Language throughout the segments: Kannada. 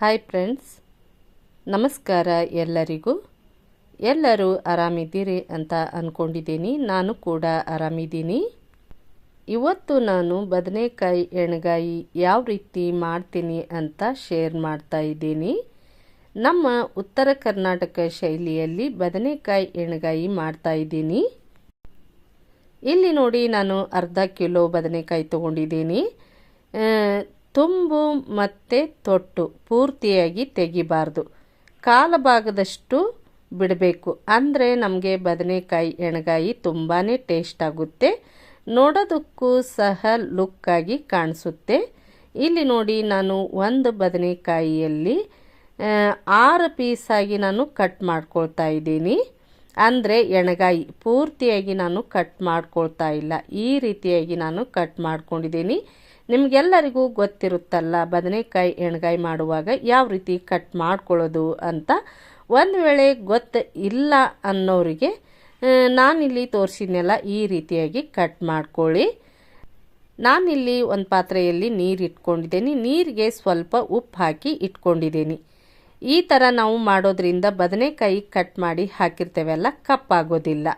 ಹಾಯ್ ಫ್ರೆಂಡ್ಸ್ ನಮಸ್ಕಾರ ಎಲ್ಲರಿಗೂ. ಎಲ್ಲರೂ ಆರಾಮಿದ್ದೀರಿ ಅಂತ ಅಂದ್ಕೊಂಡಿದ್ದೀನಿ ನಾನು ಕೂಡ ಆರಾಮಿದ್ದೀನಿ. ಇವತ್ತು ನಾನು ಬದನೆಕಾಯಿ ಎಣ್ಗಾಯಿ ಯಾವ ರೀತಿ ಮಾಡ್ತೀನಿ ಅಂತ ಶೇರ್ ಮಾಡ್ತಾ ಇದ್ದೀನಿ. ನಮ್ಮ ಉತ್ತರ ಕರ್ನಾಟಕ ಶೈಲಿಯಲ್ಲಿ ಬದನೆಕಾಯಿ ಎಣ್ಗಾಯಿ ಮಾಡ್ತಾ ಇದ್ದೀನಿ. ಇಲ್ಲಿ ನೋಡಿ ನಾನು ಅರ್ಧ ಕಿಲೋ ಬದನೆಕಾಯಿ ತೊಗೊಂಡಿದ್ದೀನಿ. ತುಂಬು ಮತ್ತು ತೊಟ್ಟು ಪೂರ್ತಿಯಾಗಿ ತೆಗಿಬಾರ್ದು. ಕಾಲ ಭಾಗದಷ್ಟು ಬಿಡಬೇಕು. ಅಂದರೆ ನಮಗೆ ಬದನೆಕಾಯಿ, ಎಣ್ಗಾಯಿ ತುಂಬಾ ಟೇಸ್ಟ್ ಆಗುತ್ತೆ. ನೋಡೋದಕ್ಕೂ ಸಹ ಲುಕ್ಕಾಗಿ ಕಾಣಿಸುತ್ತೆ. ಇಲ್ಲಿ ನೋಡಿ ನಾನು ಒಂದು ಬದನೆಕಾಯಿಯಲ್ಲಿ ಆರು ಪೀಸಾಗಿ ನಾನು ಕಟ್ ಮಾಡ್ಕೊಳ್ತಾ ಇದ್ದೀನಿ. ಅಂದರೆ ಎಣಗಾಯಿ ಪೂರ್ತಿಯಾಗಿ ನಾನು ಕಟ್ ಮಾಡ್ಕೊಳ್ತಾ ಇಲ್ಲ. ಈ ರೀತಿಯಾಗಿ ನಾನು ಕಟ್ ಮಾಡ್ಕೊಂಡಿದ್ದೀನಿ. ನಿಮಗೆಲ್ಲರಿಗೂ ಗೊತ್ತಿರುತ್ತಲ್ಲ, ಬದನೆಕಾಯಿ ಎಣ್ಗಾಯಿ ಮಾಡುವಾಗ ಯಾವ ರೀತಿ ಕಟ್ ಮಾಡ್ಕೊಳ್ಳೋದು ಅಂತ. ಒಂದು ವೇಳೆ ಗೊತ್ತ ಇಲ್ಲ ಅನ್ನೋರಿಗೆ ನಾನಿಲ್ಲಿ ತೋರಿಸಿದ್ನೆಲ್ಲ ಈ ರೀತಿಯಾಗಿ ಕಟ್ ಮಾಡ್ಕೊಳ್ಳಿ. ನಾನಿಲ್ಲಿ ಒಂದು ಪಾತ್ರೆಯಲ್ಲಿ ನೀರು ಇಟ್ಕೊಂಡಿದ್ದೀನಿ. ನೀರಿಗೆ ಸ್ವಲ್ಪ ಉಪ್ಪು ಹಾಕಿ ಇಟ್ಕೊಂಡಿದ್ದೀನಿ. ಈ ಥರ ನಾವು ಮಾಡೋದ್ರಿಂದ ಬದನೆಕಾಯಿ ಕಟ್ ಮಾಡಿ ಹಾಕಿರ್ತೇವೆಲ್ಲ ಕಪ್ಪಾಗೋದಿಲ್ಲ.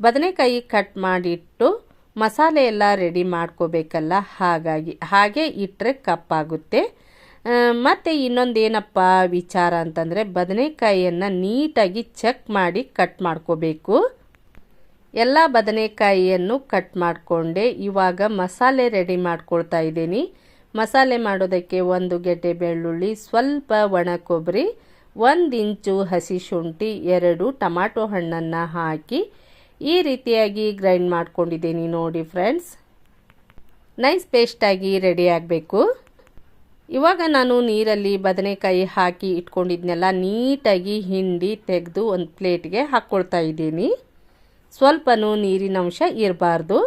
ಬದನೆಕಾಯಿ ಕಟ್ ಮಾಡಿಟ್ಟು ಮಸಾಲೆ ಎಲ್ಲ ರೆಡಿ ಮಾಡ್ಕೋಬೇಕಲ್ಲ? ಹಾಗಾಗಿ, ಹಾಗೆ ಇಟ್ಟರೆ ಕಪ್ಪಾಗುತ್ತೆ. ಮತ್ತು ಮತ್ತೆ ಇನ್ನೊಂದೇನಪ್ಪ ವಿಚಾರ ಅಂತಂದರೆ ಬದನೆಕಾಯಿಯನ್ನು ನೀಟಾಗಿ ಚೆಕ್ ಮಾಡಿ ಕಟ್ ಮಾಡ್ಕೋಬೇಕು. ಎಲ್ಲ ಬದನೆಕಾಯಿಯನ್ನು ಕಟ್ ಮಾಡಿಕೊಂಡೆ. ಇವಾಗ ಮಸಾಲೆ ರೆಡಿ ಮಾಡ್ಕೊಳ್ತಾ ಇದ್ದೀನಿ. ಮಸಾಲೆ ಮಾಡೋದಕ್ಕೆ ಒಂದು ಗೆಡ್ಡೆ ಬೆಳ್ಳುಳ್ಳಿ, ಸ್ವಲ್ಪ ಒಣ ಕೊಬ್ಬರಿ ಒಂದು ಇಂಚು ಹಸಿ ಶುಂಠಿ, ಎರಡು ಟಮಾಟೊ ಹಣ್ಣನ್ನು ಹಾಕಿ ಈ ರೀತಿಯಾಗಿ ಗ್ರೈಂಡ್ ಮಾಡ್ಕೊಂಡಿದ್ದೀನಿ ನೋಡಿ ಫ್ರೆಂಡ್ಸ್ ನೈಸ್ ಪೇಸ್ಟಾಗಿ ರೆಡಿ ಆಗಬೇಕು. ಇವಾಗ ನಾನು ನೀರಲ್ಲಿ ಬದನೆಕಾಯಿ ಹಾಕಿ ಇಟ್ಕೊಂಡಿದ್ನೆಲ್ಲ ನೀಟಾಗಿ ಹಿಂಡಿ ತೆಗೆದು ಒಂದು ಪ್ಲೇಟ್ಗೆ ಹಾಕ್ಕೊಳ್ತಾ ಇದ್ದೀನಿ. ಸ್ವಲ್ಪನೂ ನೀರಿನ ಅಂಶ ಇರಬಾರ್ದು.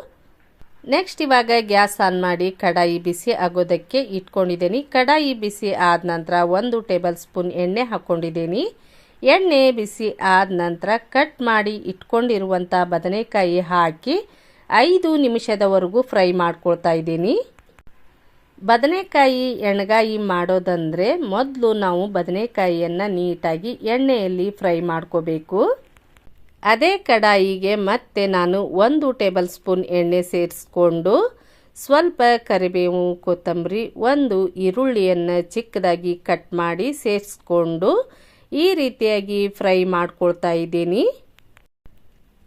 ನೆಕ್ಸ್ಟ್ ಇವಾಗ ಗ್ಯಾಸ್ ಆನ್ ಮಾಡಿ ಕಡಾಯಿ ಬಿಸಿ ಆಗೋದಕ್ಕೆ ಇಟ್ಕೊಂಡಿದ್ದೀನಿ. ಕಡಾಯಿ ಬಿಸಿ ಆದ ನಂತರ ಒಂದು ಟೇಬಲ್ ಸ್ಪೂನ್ ಎಣ್ಣೆ ಹಾಕ್ಕೊಂಡಿದ್ದೀನಿ ಎಣ್ಣೆ ಬಿಸಿ ಆದ ನಂತರ ಕಟ್ ಮಾಡಿ ಇಟ್ಕೊಂಡಿರುವಂಥ ಬದನೆಕಾಯಿ ಹಾಕಿ ಐದು ನಿಮಿಷದವರೆಗೂ ಫ್ರೈ ಮಾಡ್ಕೊಳ್ತಾ ಇದ್ದೀನಿ. ಬದನೆಕಾಯಿ ಎಣ್ಗಾಯಿ ಮಾಡೋದಂದರೆ ಮೊದಲು ನಾವು ಬದನೆಕಾಯಿಯನ್ನು ನೀಟಾಗಿ ಎಣ್ಣೆಯಲ್ಲಿ ಫ್ರೈ ಮಾಡ್ಕೋಬೇಕು. ಅದೇ ಕಡಾಯಿಗೆ ಮತ್ತೆ ನಾನು ಒಂದು ಟೇಬಲ್ ಸ್ಪೂನ್ ಎಣ್ಣೆ ಸೇರಿಸ್ಕೊಂಡು ಸ್ವಲ್ಪ ಕರಿಬೇವು, ಕೊತ್ತಂಬರಿ, ಒಂದು ಈರುಳ್ಳಿಯನ್ನು ಚಿಕ್ಕದಾಗಿ ಕಟ್ ಮಾಡಿ ಸೇರಿಸ್ಕೊಂಡು ಈ ರೀತಿಯಾಗಿ ಫ್ರೈ ಮಾಡ್ಕೊಳ್ತಾ ಇದ್ದೀನಿ.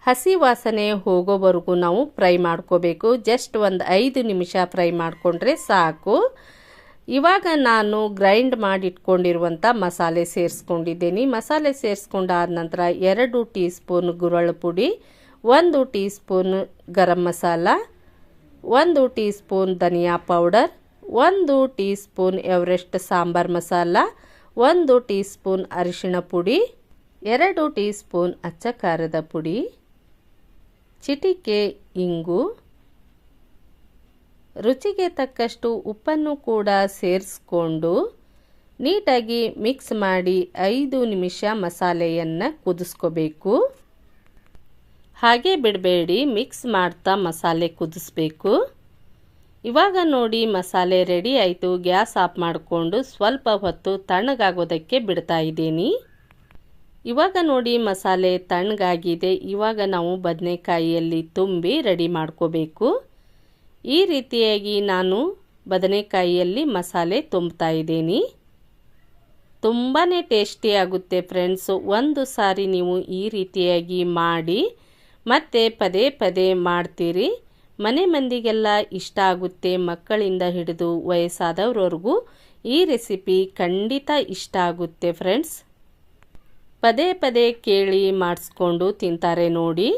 ಹಸಿ ವಾಸನೆ ಹೋಗೋವರೆಗೂ ನಾವು ಫ್ರೈ ಮಾಡ್ಕೋಬೇಕು. ಜಸ್ಟ್ ಒಂದು ಐದು ನಿಮಿಷ ಫ್ರೈ ಮಾಡಿಕೊಂಡ್ರೆ ಸಾಕು. ಇವಾಗ ನಾನು ಗ್ರೈಂಡ್ ಮಾಡಿಟ್ಕೊಂಡಿರುವಂಥ ಮಸಾಲೆ ಸೇರಿಸ್ಕೊಂಡಿದ್ದೀನಿ. ಮಸಾಲೆ ಸೇರಿಸ್ಕೊಂಡಾದ ನಂತರ ಎರಡು ಟೀ ಸ್ಪೂನ್ ಗುರಳು ಪುಡಿ, ಒಂದು ಟೀ ಸ್ಪೂನ್ ಗರಂ ಮಸಾಲ, ಒಂದು ಟೀ ಸ್ಪೂನ್ ಧನಿಯಾ ಪೌಡರ್, ಒಂದು teaspoon Everest sambar masala ಒಂದು ಟೀ ಸ್ಪೂನ್ ಅರಿಶಿಣ ಪುಡಿ, ಎರಡು ಟೀ ಸ್ಪೂನ್ ಅಚ್ಚ ಖಾರದ ಪುಡಿ, ಚಿಟಿಕೆ ಇಂಗು, ರುಚಿಗೆ ತಕ್ಕಷ್ಟು ಉಪ್ಪನ್ನು ಕೂಡ ಸೇರಿಸ್ಕೊಂಡು ನೀಟಾಗಿ ಮಿಕ್ಸ್ ಮಾಡಿ ಐದು ನಿಮಿಷ ಮಸಾಲೆಯನ್ನು ಕುದಿಸ್ಕೋಬೇಕು. ಹಾಗೆ ಬಿಡಬೇಡಿ, ಮಿಕ್ಸ್ ಮಾಡ್ತಾ ಮಸಾಲೆ ಕುದಿಸ್ಬೇಕು. ಇವಾಗ ನೋಡಿ ಮಸಾಲೆ ರೆಡಿ ಆಯಿತು. ಗ್ಯಾಸ್ ಆಫ್ ಮಾಡಿಕೊಂಡು ಸ್ವಲ್ಪ ಹೊತ್ತು ತಣ್ಣಗಾಗೋದಕ್ಕೆ ಬಿಡ್ತಾ ಇದ್ದೀನಿ. ಇವಾಗ ನೋಡಿ ಮಸಾಲೆ ತಣ್ಣಗಾಗಿದೆ. ಇವಾಗ ನಾವು ಬದನೆಕಾಯಿಯಲ್ಲಿ ತುಂಬಿ ರೆಡಿ ಮಾಡ್ಕೋಬೇಕು. ಈ ರೀತಿಯಾಗಿ ನಾನು ಬದನೆಕಾಯಿಯಲ್ಲಿ ಮಸಾಲೆ ತುಂಬ್ತಾ ಇದ್ದೀನಿ. ತುಂಬಾ ಟೇಸ್ಟಿ ಆಗುತ್ತೆ ಫ್ರೆಂಡ್ಸು. ಒಂದು ಸಾರಿ ನೀವು ಈ ರೀತಿಯಾಗಿ ಮಾಡಿ ಮತ್ತೆ ಪದೇ ಪದೇ ಮಾಡ್ತೀರಿ. ಮನೆ ಮಂದಿಗೆಲ್ಲ ಇಷ್ಟ ಆಗುತ್ತೆ ಮಕ್ಕಳಿಂದ ಹಿಡಿದು ವಯಸ್ಸಾದವ್ರವರೆಗೂ. ಈ ರೆಸಿಪಿ ಖಂಡಿತ ಇಷ್ಟ ಆಗುತ್ತೆ ಫ್ರೆಂಡ್ಸ್. ಪದೇ ಪದೇ ಕೇಳಿ ಮಾಡಿಸ್ಕೊಂಡು ತಿಂತಾರೆ ನೋಡಿ.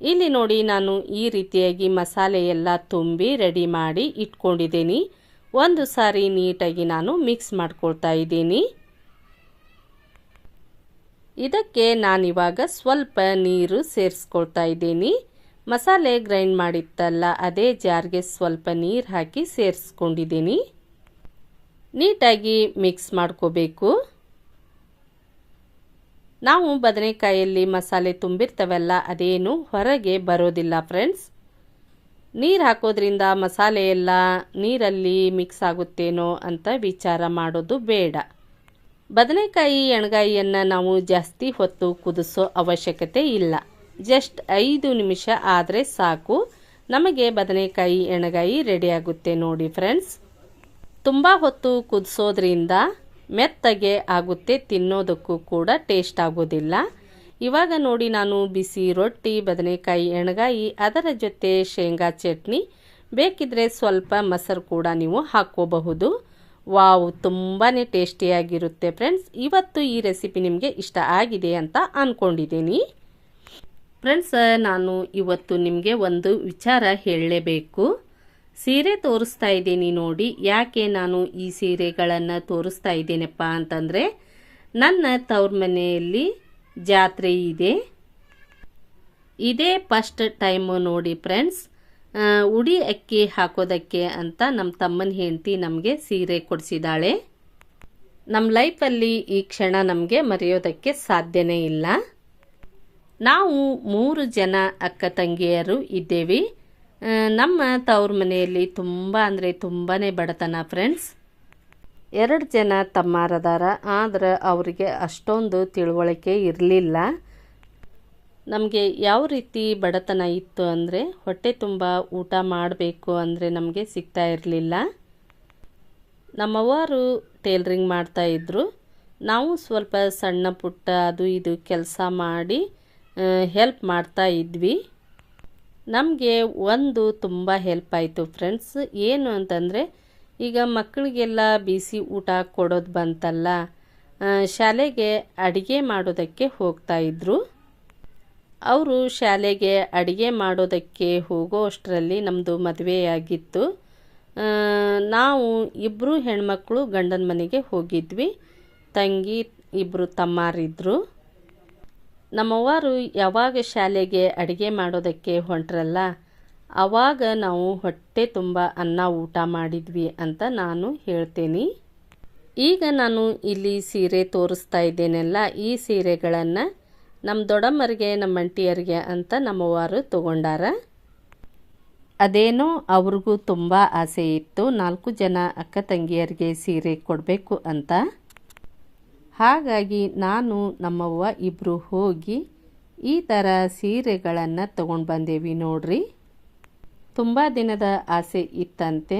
ಇಲ್ಲಿ ನೋಡಿ ನಾನು ಈ ರೀತಿಯಾಗಿ ಮಸಾಲೆ ಎಲ್ಲ ತುಂಬಿ ರೆಡಿ ಮಾಡಿ ಇಟ್ಕೊಂಡಿದ್ದೀನಿ. ಒಂದು ಸಾರಿ ನೀಟಾಗಿ ನಾನು ಮಿಕ್ಸ್ ಮಾಡ್ಕೊಳ್ತಾ ಇದ್ದೀನಿ. ಇದಕ್ಕೆ ನಾನಿವಾಗ ಸ್ವಲ್ಪ ನೀರು ಸೇರಿಸ್ಕೊಳ್ತಾ ಇದ್ದೀನಿ. ಮಸಾಲೆ ಗ್ರೈಂಡ್ ಮಾಡಿತ್ತಲ್ಲ, ಅದೇ ಜಾರ್ಗೆ ಸ್ವಲ್ಪ ನೀರು ಹಾಕಿ ಸೇರಿಸ್ಕೊಂಡಿದ್ದೀನಿ. ನೀಟಾಗಿ ಮಿಕ್ಸ್ ಮಾಡ್ಕೋಬೇಕು. ನಾವು ಬದನೆಕಾಯಲ್ಲಿ ಮಸಾಲೆ ತುಂಬಿರ್ತವಲ್ಲ, ಅದೇನು ಹೊರಗೆ ಬರೋದಿಲ್ಲ ಫ್ರೆಂಡ್ಸ್. ನೀರು ಹಾಕೋದ್ರಿಂದ ಮಸಾಲೆ ಎಲ್ಲ ನೀರಲ್ಲಿ ಮಿಕ್ಸ್ ಆಗುತ್ತೇನೋ ಅಂತ ವಿಚಾರ ಮಾಡೋದು ಬೇಡ. ಬದನೆಕಾಯಿ ಎಣ್ಗಾಯಿಯನ್ನು ನಾವು ಜಾಸ್ತಿ ಹೊತ್ತು ಕುದಿಸೋ ಅವಶ್ಯಕತೆ ಇಲ್ಲ. ಜಸ್ಟ್ ಐದು ನಿಮಿಷ ಆದರೆ ಸಾಕು. ನಮಗೆ ಬದನೆಕಾಯಿ ಎಣ್ಗಾಯಿ ರೆಡಿಯಾಗುತ್ತೆ ನೋಡಿ ಫ್ರೆಂಡ್ಸ್ ತುಂಬ ಹೊತ್ತು ಕುದಿಸೋದ್ರಿಂದ ಮೆತ್ತಗೆ ಆಗುತ್ತೆ, ತಿನ್ನೋದಕ್ಕೂ ಕೂಡ ಟೇಸ್ಟ್ ಆಗೋದಿಲ್ಲ. ಇವಾಗ ನೋಡಿ ನಾನು ಬಿಸಿ ರೊಟ್ಟಿ, ಬದನೆಕಾಯಿ ಎಣ್ಗಾಯಿ, ಅದರ ಜೊತೆ ಶೇಂಗಾ ಚಟ್ನಿ. ಬೇಕಿದ್ರೆ ಸ್ವಲ್ಪ ಮೊಸರು ಕೂಡ ನೀವು ಹಾಕ್ಕೋಬಹುದು. ವಾವ್ ತುಂಬಾ ಟೇಸ್ಟಿಯಾಗಿರುತ್ತೆ ಫ್ರೆಂಡ್ಸ್ ಇವತ್ತು ಈ ರೆಸಿಪಿ ನಿಮಗೆ ಇಷ್ಟ ಆಗಿದೆ ಅಂತ ಅಂದ್ಕೊಂಡಿದ್ದೀನಿ ಫ್ರೆಂಡ್ಸ್ ನಾನು ಇವತ್ತು ನಿಮಗೆ ಒಂದು ವಿಚಾರ ಹೇಳಲೇಬೇಕು. ಸೀರೆ ತೋರಿಸ್ತಾ ಇದ್ದೀನಿ ನೋಡಿ, ಯಾಕೆ ನಾನು ಈ ಸೀರೆಗಳನ್ನು ತೋರಿಸ್ತಾ ಇದ್ದೇನಪ್ಪ ಅಂತಂದರೆ, ನನ್ನ ತವ್ರ ಮನೆಯಲ್ಲಿ ಜಾತ್ರೆ ಇದೆ. ಇದೇ ಫಸ್ಟ್ ಟೈಮು ನೋಡಿ ಫ್ರೆಂಡ್ಸ್ ಉಡಿ ಅಕ್ಕಿ ಹಾಕೋದಕ್ಕೆ ಅಂತ ನಮ್ಮ ತಮ್ಮನ ಹೆಂಡತಿ ನಮಗೆ ಸೀರೆ ಕೊಡಿಸಿದ್ದಾಳೆ. ನಮ್ಮ ಲೈಫಲ್ಲಿ ಈ ಕ್ಷಣ ನಮಗೆ ಮರೆಯೋದಕ್ಕೆ ಸಾಧ್ಯನೇ ಇಲ್ಲ. ನಾವು ಮೂರು ಜನ ಅಕ್ಕ ತಂಗಿಯರು ಇದ್ದೇವೆ. ನಮ್ಮ ತವ್ರ ಮನೆಯಲ್ಲಿ ತುಂಬ ಅಂದರೆ ತುಂಬಾ ಬಡತನ ಫ್ರೆಂಡ್ಸ್ ಎರಡು ಜನ ತಮ್ಮಾರದಾರ, ಆದ್ರೆ ಅವರಿಗೆ ಅಷ್ಟೊಂದು ತಿಳುವಳಿಕೆ ಇರಲಿಲ್ಲ. ನಮಗೆ ಯಾವ ರೀತಿ ಬಡತನ ಇತ್ತು ಅಂದರೆ ಹೊಟ್ಟೆ ತುಂಬ ಊಟ ಮಾಡಬೇಕು ಅಂದರೆ ನಮಗೆ ಸಿಗ್ತಾ ಇರಲಿಲ್ಲ. ನಮ್ಮವರು ಟೇಲ್ರಿಂಗ್ ಮಾಡ್ತಾಯಿದ್ರು ನಾವು ಸ್ವಲ್ಪ ಸಣ್ಣ ಪುಟ್ಟ ಅದು ಇದು ಕೆಲಸ ಮಾಡಿ ಹೆಲ್ಪ್ ಮಾಡ್ತಾ ಇದ್ವಿ. ನಮಗೆ ಒಂದು ತುಂಬ ಹೆಲ್ಪ್ ಆಯಿತು ಫ್ರೆಂಡ್ಸ್ ಏನು ಅಂತಂದರೆ, ಈಗ ಮಕ್ಕಳಿಗೆಲ್ಲ ಬಿಸಿ ಊಟ ಕೊಡೋದು ಬಂತಲ್ಲ ಶಾಲೆಗೆ ಅಡುಗೆ ಮಾಡೋದಕ್ಕೆ ಹೋಗ್ತಾಯಿದ್ರು ಅವರು ಶಾಲೆಗೆ ಅಡುಗೆ ಮಾಡೋದಕ್ಕೆ ಹೋಗೋ ಅಷ್ಟರಲ್ಲಿ ನಮ್ಮದು ಮದುವೆಯಾಗಿತ್ತು ನಾವು ಇಬ್ಬರು ಹೆಣ್ಮಕ್ಳು ಗಂಡನ ಮನೆಗೆ ಹೋಗಿದ್ವಿ. ತಂಗಿ ಇಬ್ಬರು ತಮ್ಮಾರಿದ್ರು. ನಮ್ಮವರು ಯಾವಾಗ ಶಾಲೆಗೆ ಅಡುಗೆ ಮಾಡೋದಕ್ಕೆ ಹೊಂಟ್ರಲ್ಲ ಆವಾಗ ನಾವು ಹೊಟ್ಟೆ ತುಂಬ ಅನ್ನ ಊಟ ಮಾಡಿದ್ವಿ ಅಂತ ನಾನು ಹೇಳ್ತೀನಿ. ಈಗ ನಾನು ಇಲ್ಲಿ ಸೀರೆ ತೋರಿಸ್ತಾ ಇದ್ದೇನೆಲ್ಲ, ಈ ಸೀರೆಗಳನ್ನು ನಮ್ಮ ದೊಡ್ಡಮ್ಮರಿಗೆ ನಮ್ಮ ಅಂಟಿಯರಿಗೆ ಅಂತ ನಮ್ಮವರು ತಗೊಂಡಾರ. ಅದೇನೋ ಅವ್ರಿಗೂ ತುಂಬ ಆಸೆ ಇತ್ತು, ನಾಲ್ಕು ಜನ ಅಕ್ಕ ತಂಗಿಯರಿಗೆ ಸೀರೆ ಕೊಡಬೇಕು ಅಂತ. ಹಾಗಾಗಿ ನಾನು ನಮ್ಮವ್ವ ಇಬ್ಬರು ಹೋಗಿ ಈ ಥರ ಸೀರೆಗಳನ್ನು ತಗೊಂಡು ಬಂದೇವಿ ನೋಡ್ರಿ. ತುಂಬ ದಿನದ ಆಸೆ ಇತ್ತಂತೆ.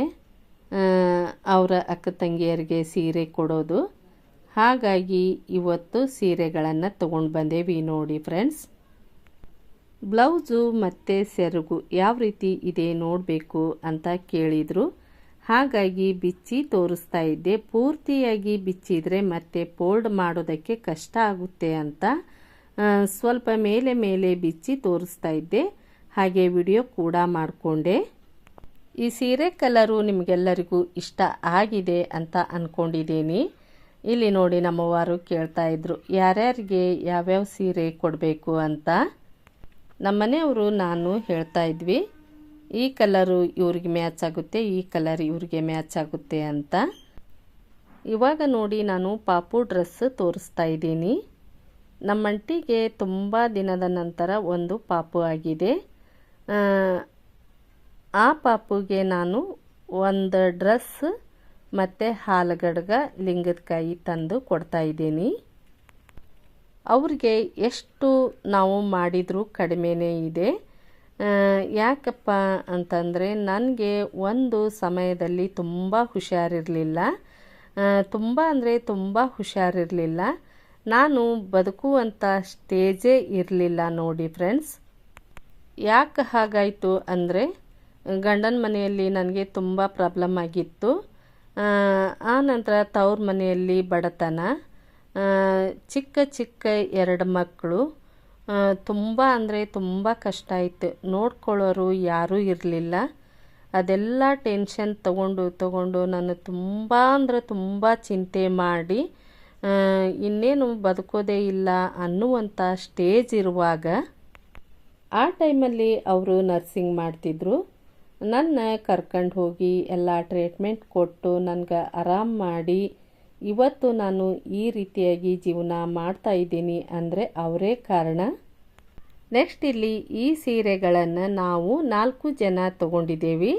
ಅವರ ಅಕ್ಕ ತಂಗಿಯರಿಗೆ ಸೀರೆ ಕೊಡೋದು. ಹಾಗಾಗಿ ಇವತ್ತು ಸೀರೆಗಳನ್ನು ತಗೊಂಡು ಬಂದೇವಿ ನೋಡಿ ಫ್ರೆಂಡ್ಸ್. ಬ್ಲೌಸು ಮತ್ತು ಸೆರಗು ಯಾವ ರೀತಿ ಇದೆ ನೋಡಬೇಕು ಅಂತ ಕೇಳಿದರು. ಹಾಗಾಗಿ ಬಿಚ್ಚಿ ತೋರಿಸ್ತಾ ಇದ್ದೆ. ಪೂರ್ತಿಯಾಗಿ ಬಿಚ್ಚಿದರೆ ಮತ್ತೆ ಫೋಲ್ಡ್ ಮಾಡೋದಕ್ಕೆ ಕಷ್ಟ ಆಗುತ್ತೆ ಅಂತ ಸ್ವಲ್ಪ ಮೇಲೆ ಮೇಲೆ ಬಿಚ್ಚಿ ತೋರಿಸ್ತಾ ಇದ್ದೆ. ಹಾಗೆ ವಿಡಿಯೋ ಕೂಡ ಮಾಡಿಕೊಂಡೆ. ಈ ಸೀರೆ ಕಲರು ನಿಮಗೆಲ್ಲರಿಗೂ ಇಷ್ಟ ಆಗಿದೆ ಅಂತ ಅಂದ್ಕೊಂಡಿದ್ದೀನಿ ಇಲ್ಲಿ ನೋಡಿ ನಮ್ಮವಾರು ಕೇಳ್ತಾ ಇದ್ರು, ಯಾರ್ಯಾರಿಗೆ ಯಾವ್ಯಾವ ಸೀರೆ ಕೊಡಬೇಕು ಅಂತ. ನಮ್ಮನೆಯವರು ನಾನು ಹೇಳ್ತಾ ಇದ್ವಿ. ಈ ಕಲರು ಇವ್ರಿಗೆ ಮ್ಯಾಚ್ ಆಗುತ್ತೆ, ಈ ಕಲರ್ ಇವ್ರಿಗೆ ಮ್ಯಾಚ್ ಆಗುತ್ತೆ ಅಂತ. ಇವಾಗ ನೋಡಿ ನಾನು ಪಾಪು ಡ್ರೆಸ್ ತೋರಿಸ್ತಾ ಇದ್ದೀನಿ. ನಮ್ಮಂಟಿಗೆ ತುಂಬ ದಿನದ ನಂತರ ಒಂದು ಪಾಪು ಆಗಿದೆ. ಆ ಪಾಪುಗೆ ನಾನು ಒಂದು ಡ್ರೆಸ್ ಮತ್ತು ಹಾಲುಗಡ್ಗ ಲಿಂಗದಕಾಯಿ ತಂದು ಕೊಡ್ತಾ ಇದ್ದೀನಿ. ಅವ್ರಿಗೆ ಎಷ್ಟು ನಾವು ಮಾಡಿದರೂ ಕಡಿಮೆನೇ ಇದೆ. ಯಾಕಪ್ಪ ಅಂತಂದರೆ ನನಗೆ ಒಂದು ಸಮಯದಲ್ಲಿ ತುಂಬ ಹುಷಾರಿರಲಿಲ್ಲ. ತುಂಬ ಅಂದರೆ ತುಂಬ ಹುಷಾರಿರಲಿಲ್ಲ. ನಾನು ಬದುಕುವಂಥ ಸ್ಟೇಜೇ ಇರಲಿಲ್ಲ ನೋಡಿ ಫ್ರೆಂಡ್ಸ್. ಯಾಕೆ ಹಾಗಾಯಿತು ಅಂದರೆ ಗಂಡನ ಮನೆಯಲ್ಲಿ ನನಗೆ ತುಂಬ ಪ್ರಾಬ್ಲಮ್ ಆಗಿತ್ತು. ಆ ನಂತರ ತವ್ರ ಮನೆಯಲ್ಲಿ ಬಡತನ. ಚಿಕ್ಕ ಚಿಕ್ಕ ಎರಡು ಮಕ್ಕಳು. ತುಂಬ ಅಂದರೆ ತುಂಬ ಕಷ್ಟ ಆಯಿತು. ನೋಡ್ಕೊಳ್ಳೋರು ಯಾರೂ ಇರಲಿಲ್ಲ. ಅದೆಲ್ಲ ಟೆನ್ಷನ್ ತಗೊಂಡು ತಗೊಂಡು ನಾನು ತುಂಬ ಅಂದರೆ ತುಂಬ ಚಿಂತೆ ಮಾಡಿ ಇನ್ನೇನು ಬದುಕೋದೇ ಇಲ್ಲ ಅನ್ನುವಂಥ ಸ್ಟೇಜ್ ಇರುವಾಗ ಆ ಟೈಮಲ್ಲಿ ಅವರು ನರ್ಸಿಂಗ್ ಮಾಡ್ತಿದ್ರು. ನನ್ನ ಕರ್ಕೊಂಡು ಹೋಗಿ ಎಲ್ಲ ಟ್ರೀಟ್ಮೆಂಟ್ ಕೊಟ್ಟು ನನಗೆ ಆರಾಮ್ ಮಾಡಿ ಇವತ್ತು ನಾನು ಈ ರೀತಿಯಾಗಿ ಜೀವನ ಮಾಡ್ತಾ ಇದ್ದೀನಿ ಅಂದರೆ ಅವರೇ ಕಾರಣ. ನೆಕ್ಸ್ಟ್ ಇಲ್ಲಿ ಈ ಸೀರೆಗಳನ್ನು ನಾವು ನಾಲ್ಕು ಜನ ತಗೊಂಡಿದ್ದೇವೆ.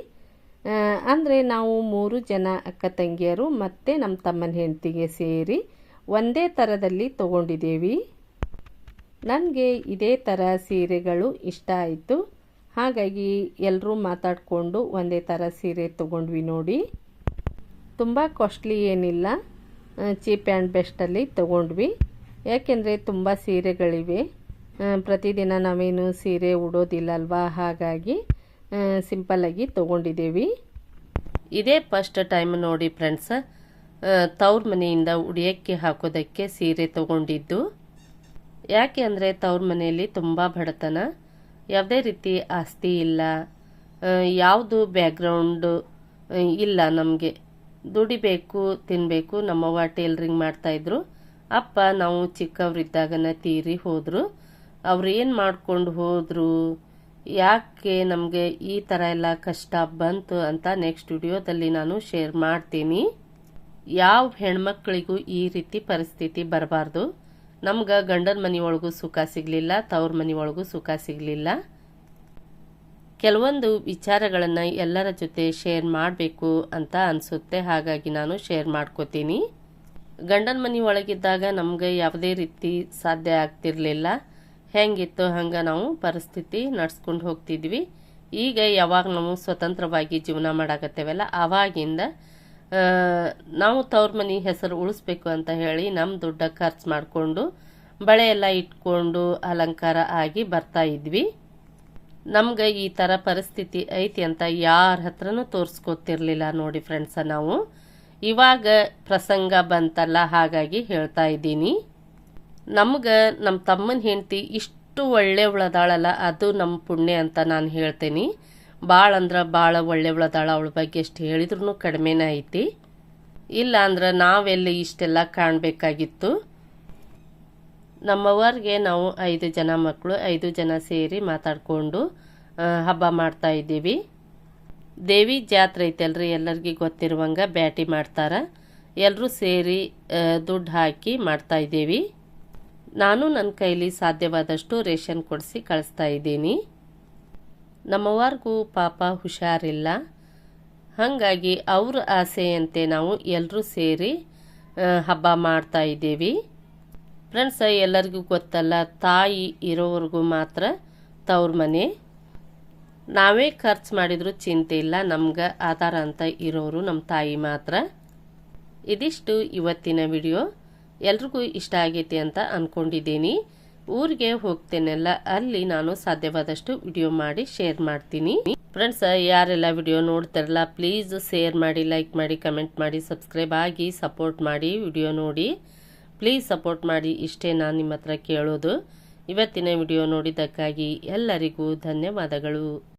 ಅಂದರೆ ನಾವು ಮೂರು ಜನ ಅಕ್ಕ ತಂಗಿಯರು ಮತ್ತು ನಮ್ಮ ತಮ್ಮನ ಹೆಂಡತಿಗೆ ಸೇರಿ ಒಂದೇ ಥರದಲ್ಲಿ ತಗೊಂಡಿದ್ದೇವೆ. ನನಗೆ ಇದೇ ಥರ ಸೀರೆಗಳು ಇಷ್ಟ ಆಯಿತು. ಹಾಗಾಗಿ ಎಲ್ಲರೂ ಮಾತಾಡಿಕೊಂಡು ಒಂದೇ ಥರ ಸೀರೆ ತೊಗೊಂಡ್ವಿ ನೋಡಿ. ತುಂಬ ಕಾಸ್ಟ್ಲಿ ಏನಿಲ್ಲ. ಚೀಪ್ ಆ್ಯಂಡ್ ಬೆಸ್ಟಲ್ಲಿ ತೊಗೊಂಡ್ವಿ. ಯಾಕೆಂದರೆ ತುಂಬ ಸೀರೆಗಳಿವೆ. ಪ್ರತಿದಿನ ನಾವೇನು ಸೀರೆ ಉಡೋದಿಲ್ಲಲ್ವಾ? ಹಾಗಾಗಿ ಸಿಂಪಲ್ಲಾಗಿ ತೊಗೊಂಡಿದ್ದೇವೆ ಇದೇ ಫಸ್ಟ್ ಟೈಮ್ ನೋಡಿ ಫ್ರೆಂಡ್ಸ್ ತವ್ರ ಮನೆಯಿಂದ ಉಡಿಯೋಕ್ಕೆ ಹಾಕೋದಕ್ಕೆ ಸೀರೆ ತೊಗೊಂಡಿದ್ದು. ಯಾಕೆ ಅಂದರೆ ತವ್ರ ಮನೆಯಲ್ಲಿ ತುಂಬ ಬಡತನ. ಯಾವುದೇ ರೀತಿ ಆಸ್ತಿ ಇಲ್ಲ. ಯಾವುದು ಬ್ಯಾಕ್ಗ್ರೌಂಡು ಇಲ್ಲ ನಮಗೆ. ದುಡಿಬೇಕು ತಿನ್ನಬೇಕು ನಮ್ಮವ್ವ ಟೇಲ್ರಿಂಗ್ ಮಾಡ್ತಾಯಿದ್ರು ಅಪ್ಪ, ನಾವು ಚಿಕ್ಕವರಿದ್ದಾಗನ ತೀರಿ ಹೋದರು. ಅವ್ರು ಏನು ಮಾಡ್ಕೊಂಡು ಹೋದರು? ಯಾಕೆ ನಮಗೆ ಈ ಥರ ಎಲ್ಲ ಕಷ್ಟ ಬಂತು ಅಂತ ನೆಕ್ಸ್ಟ್ ವಿಡಿಯೋದಲ್ಲಿ ನಾನು ಶೇರ್ ಮಾಡ್ತೀನಿ. ಯಾವ ಹೆಣ್ಮಕ್ಳಿಗೂ ಈ ರೀತಿ ಪರಿಸ್ಥಿತಿ ಬರಬಾರ್ದು? ನಮ್ಗೆ ಗಂಡನ ಮನೆಯೊಳಗೂ ಸುಖ ಸಿಗಲಿಲ್ಲ, ತವ್ರ ಮನೆಯೊಳಗೂ ಸುಖ ಸಿಗಲಿಲ್ಲ. ಕೆಲವೊಂದು ವಿಚಾರಗಳನ್ನು ಎಲ್ಲರ ಜೊತೆ ಶೇರ್ ಮಾಡಬೇಕು ಅಂತ ಅನಿಸುತ್ತೆ. ಹಾಗಾಗಿ ನಾನು ಶೇರ್ ಮಾಡ್ಕೋತೀನಿ. ಗಂಡನ ಮನೆ ಒಳಗಿದ್ದಾಗ ನಮಗೆ ಯಾವುದೇ ರೀತಿ ಸಾಧ್ಯ ಆಗ್ತಿರಲಿಲ್ಲ. ಹೆಂಗಿತ್ತು ಹಂಗೆ ನಾವು ಪರಿಸ್ಥಿತಿ ನಡ್ಸ್ಕೊಂಡು ಹೋಗ್ತಿದ್ವಿ. ಈಗ ಯಾವಾಗ ನಾವು ಸ್ವತಂತ್ರವಾಗಿ ಜೀವನ ಮಾಡಾಕತ್ತೇವಲ್ಲ ಆವಾಗಿಂದ ನಾವು ತವ್ರ ಮನೆ ಹೆಸರು ಉಳಿಸ್ಬೇಕು ಅಂತ ಹೇಳಿ ನಮ್ಮ ದುಡ್ಡ ಖರ್ಚು ಮಾಡಿಕೊಂಡು, ಬಳೆ ಎಲ್ಲ ಇಟ್ಕೊಂಡು ಅಲಂಕಾರ ಆಗಿ ಬರ್ತಾ ಇದ್ವಿ. ನಮ್ಗೆ ಈ ಥರ ಪರಿಸ್ಥಿತಿ ಐತಿ ಅಂತ ಯಾರ ಹತ್ರನೂ ತೋರಿಸ್ಕೊತಿರ್ಲಿಲ್ಲ ನೋಡಿ ಫ್ರೆಂಡ್ಸ ನಾವು. ಇವಾಗ ಪ್ರಸಂಗ ಬಂತಲ್ಲ, ಹಾಗಾಗಿ ಹೇಳ್ತಾ ಇದ್ದೀನಿ. ನಮ್ಗೆ ನಮ್ಮ ತಮ್ಮನ ಹೆಂಡತಿ ಇಷ್ಟು ಒಳ್ಳೆ ಉಳದಾಳಲ್ಲ, ಅದು ನಮ್ಮ ಪುಣ್ಯ ಅಂತ ನಾನು ಹೇಳ್ತೀನಿ. ಭಾಳ ಅಂದ್ರೆ ಭಾಳ ಒಳ್ಳೆ ಉಳದಾಳ, ಅವಳ ಬಗ್ಗೆ ಎಷ್ಟು ಹೇಳಿದ್ರು ಕಡಿಮೆನೇ ಐತಿ. ಇಲ್ಲ ಅಂದ್ರೆ ನಾವೆಲ್ಲಿ ಇಷ್ಟೆಲ್ಲ ಕಾಣಬೇಕಾಗಿತ್ತು. ನಮ್ಮವ್ರಿಗೆ ನಾವು ಐದು ಜನ ಮಕ್ಕಳು, ಐದು ಜನ ಸೇರಿ ಮಾತಾಡಿಕೊಂಡು ಹಬ್ಬ ಮಾಡ್ತಾ ಇದ್ದೀವಿ. ದೇವಿ ಜಾತ್ರೆ ಐತಲ್ರಿ, ಎಲ್ಲರಿಗೂ ಗೊತ್ತಿರುವಂಗೆ ಬ್ಯಾಟಿ ಮಾಡ್ತಾರೆ. ಎಲ್ಲರೂ ಸೇರಿ ದುಡ್ಡು ಹಾಕಿ ಮಾಡ್ತಾ ಇದ್ದೀವಿ. ನಾನು ನನ್ನ ಕೈಲಿ ಸಾಧ್ಯವಾದಷ್ಟು ರೇಷನ್ ಕೊಡಿಸಿ ಕಳಿಸ್ತಾ ಇದ್ದೀನಿ. ನಮ್ಮವ್ರಿಗೂ ಪಾಪ ಹುಷಾರಿಲ್ಲ. ಹಾಗಾಗಿ ಅವ್ರ ಆಸೆಯಂತೆ ನಾವು ಎಲ್ಲರೂ ಸೇರಿ ಹಬ್ಬ ಮಾಡ್ತಾ ಇದ್ದೀವಿ. ಫ್ರೆಂಡ್ಸ್ ಎಲ್ಲರಿಗೂ ಗೊತ್ತಲ್ಲ, ತಾಯಿ ಇರೋವರೆಗೂ ಮಾತ್ರ ತವ್ರ ಮನೆ. ನಾವೇ ಖರ್ಚು ಮಾಡಿದರೂ ಚಿಂತೆ ಇಲ್ಲ, ನಮ್ಗೆ ಆಧಾರ ಅಂತ ಇರೋರು ನಮ್ಮ ತಾಯಿ ಮಾತ್ರ. ಇದಿಷ್ಟು ಇವತ್ತಿನ ವಿಡಿಯೋ. ಎಲ್ರಿಗೂ ಇಷ್ಟ ಆಗೈತಿ ಅಂತ ಅಂದ್ಕೊಂಡಿದ್ದೀನಿ ಊರಿಗೆ ಹೋಗ್ತೇನೆಲ್ಲ, ಅಲ್ಲಿ ನಾನು ಸಾಧ್ಯವಾದಷ್ಟು ವಿಡಿಯೋ ಮಾಡಿ ಶೇರ್ ಮಾಡ್ತೀನಿ. ಫ್ರೆಂಡ್ಸ್ ಯಾರೆಲ್ಲ ವಿಡಿಯೋ ನೋಡ್ತಾರಲ್ಲ ಪ್ಲೀಸ್ ಶೇರ್ ಮಾಡಿ ಲೈಕ್ ಮಾಡಿ ಕಮೆಂಟ್ ಮಾಡಿ ಸಬ್ಸ್ಕ್ರೈಬ್ ಆಗಿ ಸಪೋರ್ಟ್ ಮಾಡಿ ವಿಡಿಯೋ ನೋಡಿ. ಪ್ಲೀಸ್ ಸಪೋರ್ಟ್ ಮಾಡಿ ಇಷ್ಟೇ ನಾನು ನಿಮ್ಮ ಹತ್ರ ಕೇಳೋದು. ಇವತ್ತಿನ ವಿಡಿಯೋ ನೋಡಿದ್ದಕ್ಕಾಗಿ ಎಲ್ಲರಿಗೂ ಧನ್ಯವಾದಗಳು.